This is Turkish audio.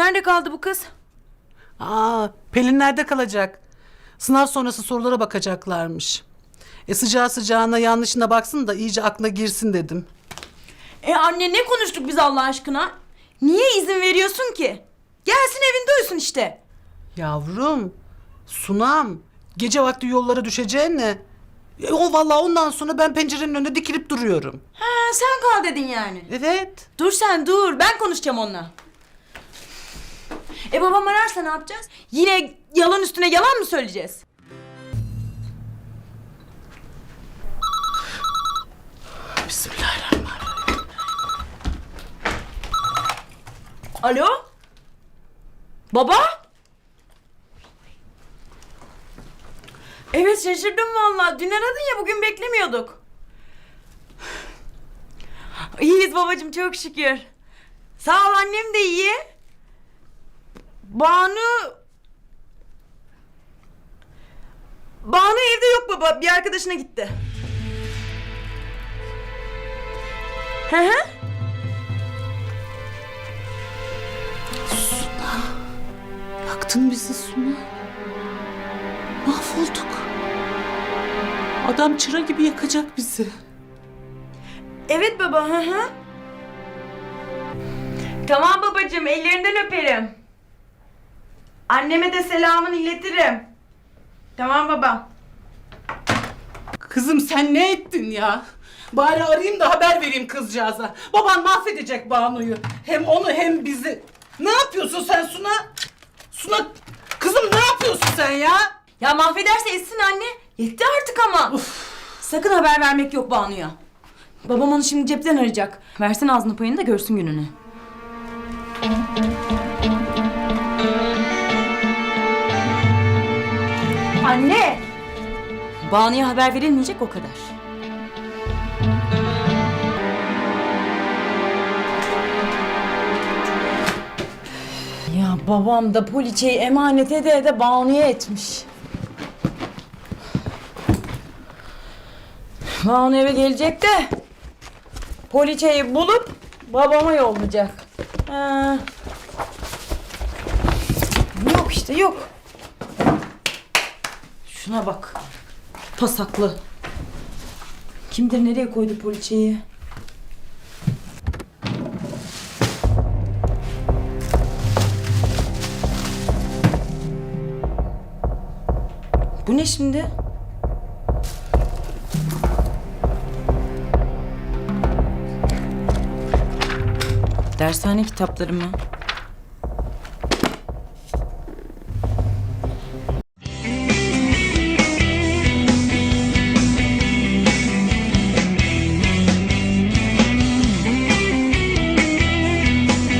Nerede kaldı bu kız? Aa, Pelin nerede kalacak? Sınav sonrası sorulara bakacaklarmış. E sıcağı sıcağına yanlışına baksın da iyice aklına girsin dedim. E anne ne konuştuk biz Allah aşkına? Niye izin veriyorsun ki? Gelsin evinde uyusun işte. Yavrum, Sunam, gece vakti yollara düşeceğine. E, o vallahi ondan sonra ben pencerenin önünde dikilip duruyorum. Ha sen kal dedin yani. Evet. Dur sen dur ben konuşacağım onunla. E babam ararsa ne yapacağız? Yine yalan üstüne yalan mı söyleyeceğiz? Bismillahirrahmanirrahim. Alo? Baba? Evet şaşırdım vallahi. Dün aradın ya bugün beklemiyorduk. İyiyiz babacığım çok şükür. Sağ ol annem de iyi. Banu... Banu evde yok baba. Bir arkadaşına gitti. Hı hı. Yaktın bizi Suna. Mahvolduk. Adam çıra gibi yakacak bizi. Evet baba, hı hı. Tamam babacığım, ellerinden öperim. Anneme de selamını iletirim. Tamam baba. Kızım sen ne ettin ya? Bari arayayım da haber vereyim kızcağıza. Baban mahvedecek Banu'yu. Hem onu hem bizi. Ne yapıyorsun sen Suna? Suna kızım ne yapıyorsun sen ya? Ya mahvederse etsin anne. Yetti artık ama. Sakın haber vermek yok Banu'ya. Babam onu şimdi cepten arayacak. Versin ağzını payını da görsün gününü. Anne! Banu'ya haber verilmeyecek o kadar. Ya babam da poliçeyi emanet ede ede Banu'ya etmiş. Banu eve gelecek de poliçeyi bulup babama yollayacak. Ha. Yok işte yok. Şuna bak. Pasaklı. Kimdir nereye koydu poliçeyi? Bu ne şimdi? Dershane kitapları mı?